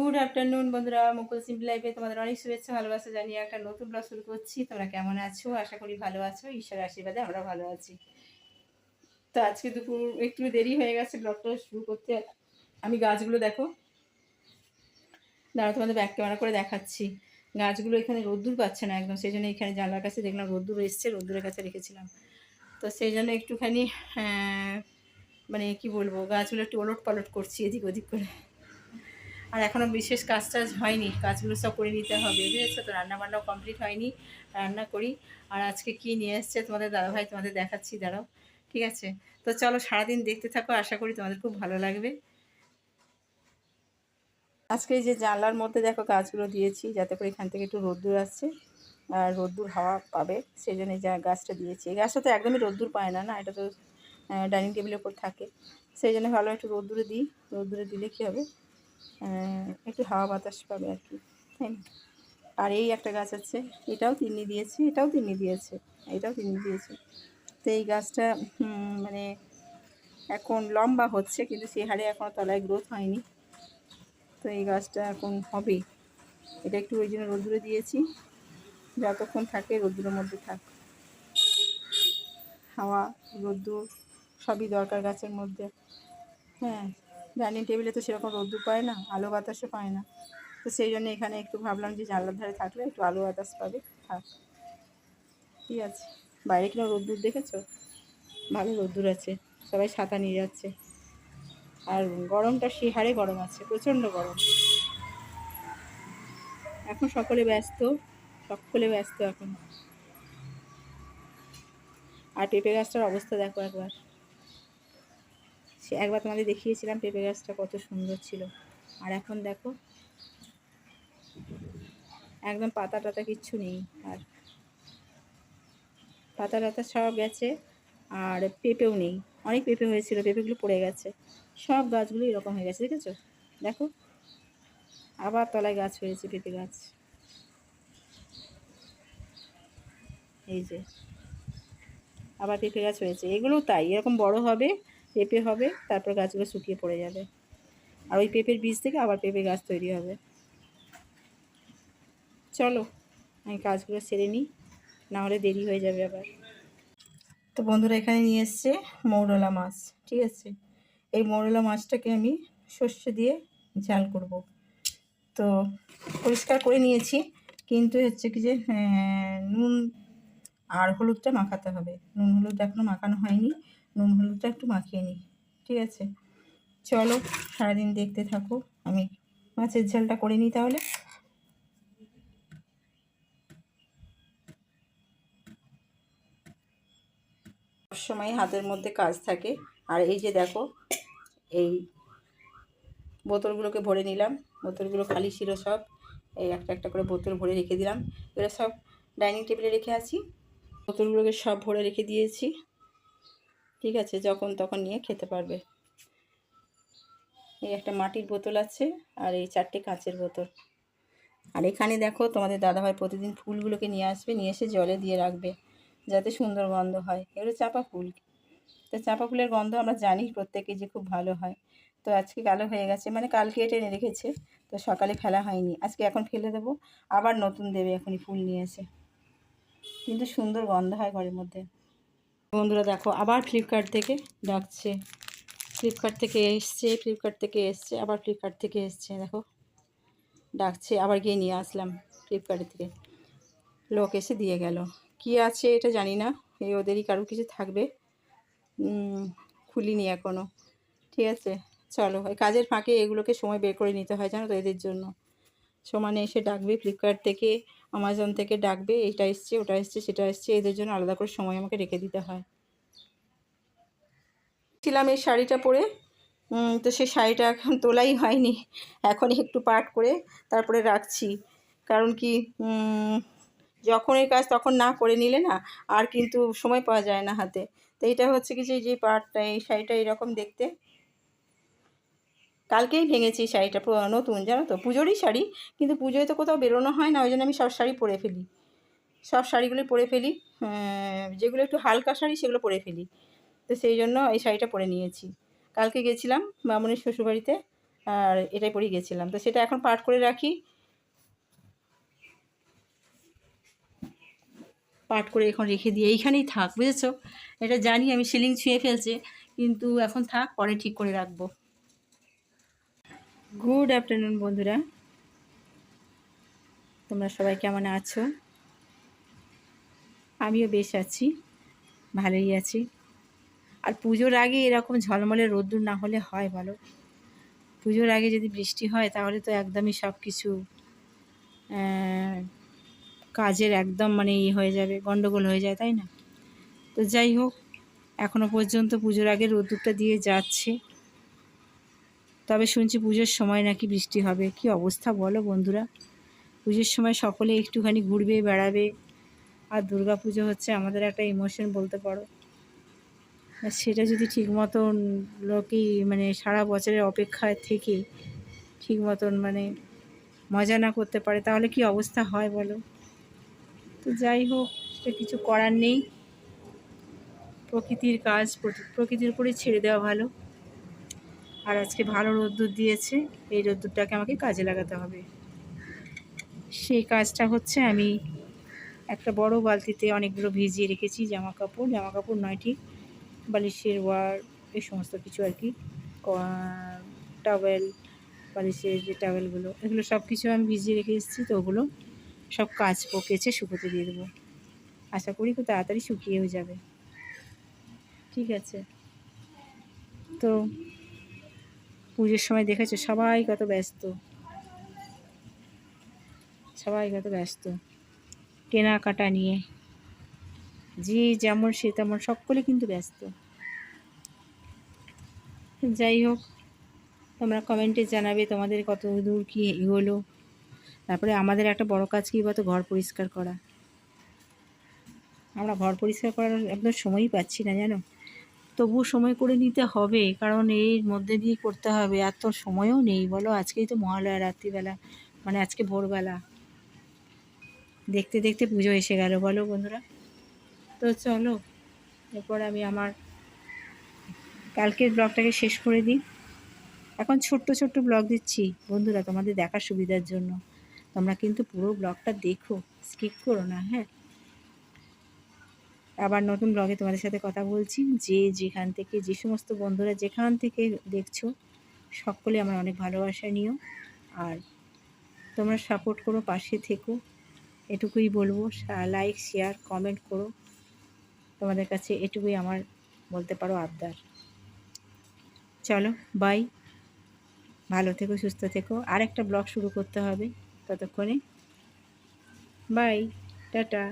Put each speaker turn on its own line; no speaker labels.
Good afternoon বন্ধুরা, মুকুল simple লাইফে তোমাদের অনেক শুভেচ্ছা, ভালোবাসা জানিয়ে একটা নতুন ব্লগ শুরু করছি। তোমরা কেমন আছো? আশা করি ভালো আছো। ঈশ্বরের আশীর্বাদে আমরা ভালো আছি। তো আজকে দুপুর একটু দেরি হয়ে গেছে ব্লগটা শুরু করতে। আমি গাছগুলো দেখো। দাঁড়া তোমাদের ব্যাক ক্যামেরা করে দেখাচ্ছি। গাছগুলো এখানে রোদ্দুর পাচ্ছে না একদম, সেই জন্য এখানে জানলার কাছে দেখলাম রোদ্দুর এসছে, রোদ্দুরের কাছে রেখেছিলাম। তো সেই জন্য একটুখানি মানে কি বলব, গাছগুলো একটু ওলট পালট করছি এদিক ওদিক করে। আর এখনও বিশেষ কাজ টাজ হয়নি, কাজগুলো সব করে নিতে হবে, বুঝেছ তো? রান্না বান্নাও কমপ্লিট হয়নি, রান্না করি। আর আজকে কি নিয়ে এসছে তোমাদের দাদাভাই, তোমাদের দেখাচ্ছি, দাঁড়াও, ঠিক আছে? তো চলো সারাদিন দেখতে থাকো, আশা করি তোমাদের খুব ভালো লাগবে। আজকে এই যে জানলার মধ্যে দেখো গাছগুলো দিয়েছি, যাতে করে এখান থেকে একটু রোদ্দুর আসছে, আর রোদ্দুর হাওয়া পাবে সেই জন্য যা গাছটা দিয়েছি। এই গাছটা তো একদমই রোদ্দুর পায় না না? এটা তো ডাইনিং টেবিলের ওপর থাকে। সেই জন্য ভালো একটু রোদ্দুরে দিই, রোদ্দুরে দিলে কী হবে? একটু হাওয়া বাতাস পাবে আর কি, তাই না? আর এই একটা গাছ আছে, এটাও তিন্নি দিয়েছে, এটাও তিন্নি দিয়েছে, এটাও তিন্নি দিয়েছে। তো এই গাছটা মানে এখন লম্বা হচ্ছে, কিন্তু সে হারে এখনও তলায় গ্রোথ হয়নি। তো এই গাছটা এখন হবে। এটা একটু ওই জন্য রোদ্দুরে দিয়েছি, যতক্ষণ থাকে রোদ্দুরের মধ্যে থাক। হাওয়া, রোদ্দুর, সবই দরকার গাছের মধ্যে। হ্যাঁ ডাইনিং টেবিলে তো সেরকম রোদ্দুর পায় না, আলো বাতাসও পায় না। তো সেই জন্য এখানে একটু ভাবলাম যে জানলার ধারে থাকলে একটু আলো বাতাস পাবে, থাক। ঠিক আছে। বাইরে কিনা রোদ্দুর দেখেছ? ভালো রোদ্দুর আছে, সবাই ছাতা নিয়ে যাচ্ছে। আর গরমটা সে হারে গরম আছে, প্রচণ্ড গরম। এখন সকলে ব্যস্ত সকলে ব্যস্ত এখন। আর পেঁপে গাছটার অবস্থা দেখো একবার। সে একবার তোমাদের দেখিয়েছিলাম, পেঁপে গাছটা কত সুন্দর ছিল। আর এখন দেখো, একদম পাতা টাতা কিচ্ছু নেই। আর পাতা টাতা সব গেছে, আর পেঁপেও নেই। অনেক পেঁপে হয়েছিল, পেঁপেগুলো পড়ে গেছে। সব গাছগুলো এরকম হয়ে গেছে, দেখেছ? দেখো, আবার তলায় গাছ হয়েছে, পেঁপে গাছ। এই যে, আবার পেঁপে গাছ হয়েছে। এগুলোও তাই, এরকম বড় হবে পেঁপে হবে, তারপর গাছগুলো শুকিয়ে পড়ে যাবে। আর ওই পেঁপের বীজ থেকে আবার পেঁপে গাছ তৈরি হবে। চলো, আমি কাজগুলো সেরে নিই, নাহলে দেরি হয়ে যাবে আবার। তো বন্ধুরা, এখানে নিয়ে এসছে মৌরলা মাছ, ঠিক আছে? এই মৌরলা মাছটাকে আমি সর্ষে দিয়ে ঝাল করব। তো পরিষ্কার করে নিয়েছি, কিন্তু হচ্ছে কি যে নুন আর হলুদটা মাখাতে হবে। নুন হলুদ এখনও মাখানো হয়নি। নুন হলুদটা একটু মাখিয়ে নিই, ঠিক আছে? চলো, সারাদিন দেখতে থাকো। আমি মাছের ঝালটা করে নিই তাহলে। সময় হাতের মধ্যে কাজ থাকে। আর এই যে দেখো, এই বোতলগুলোকে ভরে নিলাম। বোতলগুলো খালি ছিল সব। এই একটা একটা করে বোতল ভরে রেখে দিলাম। এগুলো সব ডাইনিং টেবিলে রেখে আছি বোতলগুলোকে সব ভরে রেখে দিয়েছি। ঠিক আছে, যখন তখন নিয়ে খেতে পারবে। এই একটা মাটির বোতল আছে আর এই চারটে কাঁচের বোতল। আর এখানে দেখো তোমাদের দাদাভাই প্রতিদিন ফুলগুলোকে নিয়ে আসবে, নিয়ে এসে জলে দিয়ে রাখবে, যাতে সুন্দর গন্ধ হয়। এগুলো চাপা ফুল। তো চাপা ফুলের গন্ধ আমরা জানি প্রত্যেকে যে খুব ভালো হয়। তো আজকে কালো হয়ে গেছে মানে কালকে এটা এনে রেখেছে, তো সকালে ফেলা হয়নি। আজকে এখন ফেলে দেবো, আবার নতুন দেবে এখনই ফুল নিয়ে এসে। কিন্তু সুন্দর গন্ধ হয় ঘরের মধ্যে। বন্ধুরা দেখো, আবার ফ্লিপকার্ট থেকে ডাকছে। ফ্লিপকার্ট থেকে এসছে ফ্লিপকার্ট থেকে এসছে, আবার ফ্লিপকার্ট থেকে এসছে, দেখো। ডাকছে, আবার গিয়ে নিয়ে আসলাম ফ্লিপকার্ট থেকে। লোক এসে দিয়ে গেল। কি আছে এটা জানি না এই ওদেরই কারও কিছু থাকবে। খুলিনি এখনও ঠিক আছে, চলো এই কাজের ফাঁকে এগুলোকে সময় বের করে নিতে হয় জানো তো এদের জন্য। সমানে এসে ডাকবে ফ্লিপকার্ট থেকে। আমাজন থেকে ডাকবে এইটা এসছে ওটা এসছে সেটা এসছে এদের জন্য আলাদা করে সময় আমাকে রেখে দিতে হয়। ছিলাম এই শাড়িটা পরে তো সেই শাড়িটা এখন তোলাই হয়নি এখন একটু পাট করে তারপরে রাখছি। কারণ কি উম, যখন এই কাজ তখন না করে নিলে না আর কিন্তু সময় পাওয়া যায় না হাতে। তো এইটা হচ্ছে কি যে পাটটা এই শাড়িটা এরকম দেখতে কালকেই ভেঙেছি শাড়িটা, পুরো নতুন, জানো তো? পুজোরই শাড়ি, কিন্তু পুজোয় তো কোথাও বেরোনো হয় না, ওই জন্য আমি সব শাড়ি পরে ফেলি। সব শাড়িগুলোই পরে ফেলি যেগুলো একটু হালকা শাড়ি সেগুলো পরে ফেলি। তো সেই জন্য এই শাড়িটা পরে নিয়েছি। কালকে গেছিলাম মামনির শ্বশুরবাড়িতে, আর এটাই পরেই গেছিলাম। তো সেটা এখন পাঠ করে রাখি। পাট করে এখন রেখে দিয়ে এইখানেই থাক, বুঝেছ? এটা জানি আমি সিলিং ছুঁয়ে ফেলছে, কিন্তু এখন থাক, পরে ঠিক করে রাখব। গুড আফটারনুন বন্ধুরা। তোমরা সবাই কেমন আছো? আমিও বেশ আছি, ভালোই আছি। আর পুজোর আগে এরকম ঝলমলে রোদ্দুর না হলে হয় বলো? পুজোর আগে যদি বৃষ্টি হয়, তাহলে তো একদমই সব কিছু কাজের একদম মানে ইয়ে হয়ে যাবে, গন্ডগোল হয়ে যায়, তাই না? তো যাই হোক এখনও পর্যন্ত পুজোর আগে রোদ্দুরটা দিয়ে যাচ্ছে। তবে শুনছি পুজোর সময় নাকি বৃষ্টি হবে। কি অবস্থা বলো বন্ধুরা? পুজোর সময় সকলে একটুখানি ঘুরবে, বেড়াবে। আর দুর্গা পুজো হচ্ছে আমাদের একটা ইমোশন বলতে পারো। সেটা যদি ঠিক মতন লোকই মানে সারা বছরের অপেক্ষায় থেকে ঠিক মতন মানে মজা না করতে পারে, তাহলে কি অবস্থা হয় বলো? তো যাই হোক সেটা কিছু করার নেই। প্রকৃতির কাজ প্রকৃতির উপরে ছেড়ে দেওয়া ভালো। আর আজকে ভালো রোদ্দুর দিয়েছে, এই রোদ্দুরটাকে আমাকে কাজে লাগাতে হবে। সেই কাজটা হচ্ছে আমি একটা বড় বালতিতে অনেকগুলো ভিজিয়ে রেখেছি জামা কাপড় জামা কাপড় নয় ঠিক বালিশের ওয়ার এই সমস্ত কিছু আর কি টাওয়েল, বালিশের যে টাওয়েলগুলো, এগুলো সব কিছু আমি ভিজিয়ে রেখে এসেছি, তো ওগুলো সব কাজ কেচে শুকোতে দিয়ে দেবো। আশা করি খুব তাড়াতাড়ি শুকিয়েও যাবে। ঠিক আছে। তো পুজোর সময় দেখেছ? সবাই কত ব্যস্ত। সবাই কত ব্যস্ত। কেনাকাটা নিয়ে। যে যেমন সে তেমন সকলে কিন্তু ব্যস্ত। যাই হোক, তোমরা কমেন্টে জানাবে তোমাদের কত দূর কী এগোলো। তারপরে আমাদের একটা বড় কাজ কী বলতো? ঘর পরিষ্কার করা। আমরা ঘর পরিষ্কার করার একদম সময়ই পাচ্ছি না, জানো? তবুও সময় করে নিতে হবে, কারণ এর মধ্যে দিয়ে করতে হবে। আর এত সময়ও নেই, বলো? আজকেই তো মহালয়া রাত্রিবেলা মানে আজকে ভোরবেলা। দেখতে দেখতে পুজো এসে গেল, বলো বন্ধুরা? তো চলো, এরপর আমি আমার কালকের ব্লগটাকে শেষ করে দিই। এখন ছোট্ট ছোট্ট ব্লগ দিচ্ছি। বন্ধুরা, তোমাদের দেখার সুবিধার জন্য। তোমরা কিন্তু পুরো ব্লগটা দেখো, স্কিপ করো না হ্যাঁ? আবার নতুন ব্লগে তোমাদের সাথে কথা বলছি। যে যেখান থেকে, যে সমস্ত বন্ধুরা যেখান থেকে দেখছ, সকলে আমার অনেক ভালোবাসা নিও। আর তোমরা সাপোর্ট করো, পাশে থেকো। এটুকুই বলব লাইক শেয়ার কমেন্ট করো। তোমাদের কাছে এটুকুই আমার বলতে পারো আবদার। চলো বাই ভালো থেকো, সুস্থ থেকো। আর একটা ব্লগ শুরু করতে হবে ততক্ষণে। Bye tata.